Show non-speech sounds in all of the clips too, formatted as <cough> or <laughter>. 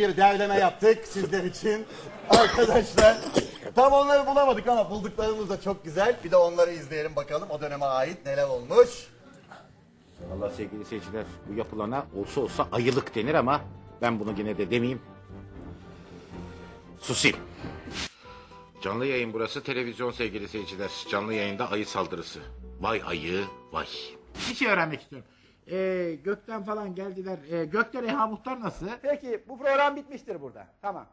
bir derleme yaptık sizler için. <laughs> Arkadaşlar tam onları bulamadık ama bulduklarımız da çok güzel. Bir de onları izleyelim bakalım o döneme ait neler olmuş. Allah sevgili seyirciler bu yapılana olsa olsa ayılık denir ama ben bunu yine de demeyeyim. Susayım. Canlı yayın burası televizyon sevgili seyirciler. Canlı yayında ayı saldırısı. Vay ayı vay. Bir şey öğrenmek istiyorum. Ee, gökten falan geldiler. Ee, gökte Reha Muhtar nasıl? Peki bu program bitmiştir burada. Tamam.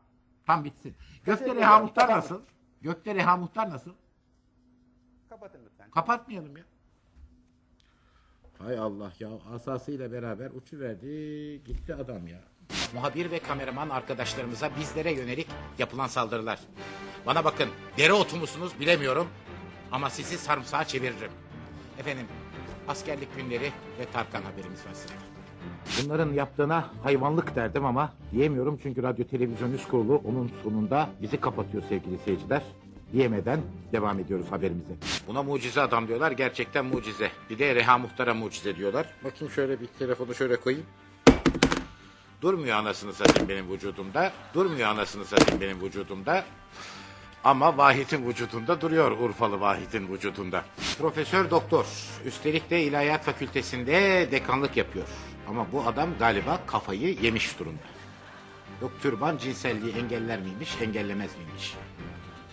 Tam bitsin. Gökte Teşekkür Reha ederim. Muhtar nasıl? Gökte Reha Muhtar nasıl? Kapatın lütfen. Kapatmayalım ya. Hay Allah ya asasıyla beraber uçuverdi gitti adam ya. Muhabir ve kameraman arkadaşlarımıza bizlere yönelik yapılan saldırılar. Bana bakın dereotu musunuz bilemiyorum ama sizi sarımsağa çeviririm. Efendim askerlik günleri ve Tarkan haberimiz var size. Bunların yaptığına hayvanlık derdim ama diyemiyorum çünkü Radyo Televizyon Üst Kurulu onun sonunda bizi kapatıyor sevgili seyirciler. Diyemeden devam ediyoruz haberimize. Buna mucize adam diyorlar gerçekten mucize. Bir de Reha Muhtar'a mucize diyorlar. Bakayım şöyle bir telefonu şöyle koyayım. Durmuyor anasını satayım benim vücudumda. Durmuyor anasını satayım benim vücudumda. Ama Vahit'in vücudunda duruyor Urfalı Vahit'in vücudunda. Profesör doktor. Üstelik de İlahiyat Fakültesinde dekanlık yapıyor. Ama bu adam galiba kafayı yemiş durumda. Yok türban cinselliği engeller miymiş, engellemez miymiş?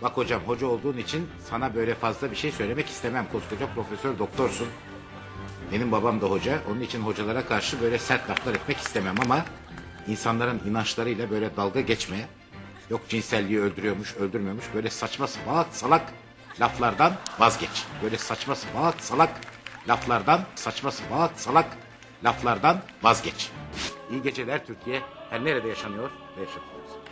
Bak hocam hoca olduğun için sana böyle fazla bir şey söylemek istemem. Koskoca profesör doktorsun. Benim babam da hoca. Onun için hocalara karşı böyle sert laflar etmek istemem ama insanların inançlarıyla böyle dalga geçmeye yok cinselliği öldürüyormuş, öldürmüyormuş böyle saçma salak salak laflardan vazgeç. Böyle saçma salak salak laflardan saçma salak salak laflardan vazgeç. İyi geceler Türkiye. Her nerede yaşanıyor ve yaşatılıyor.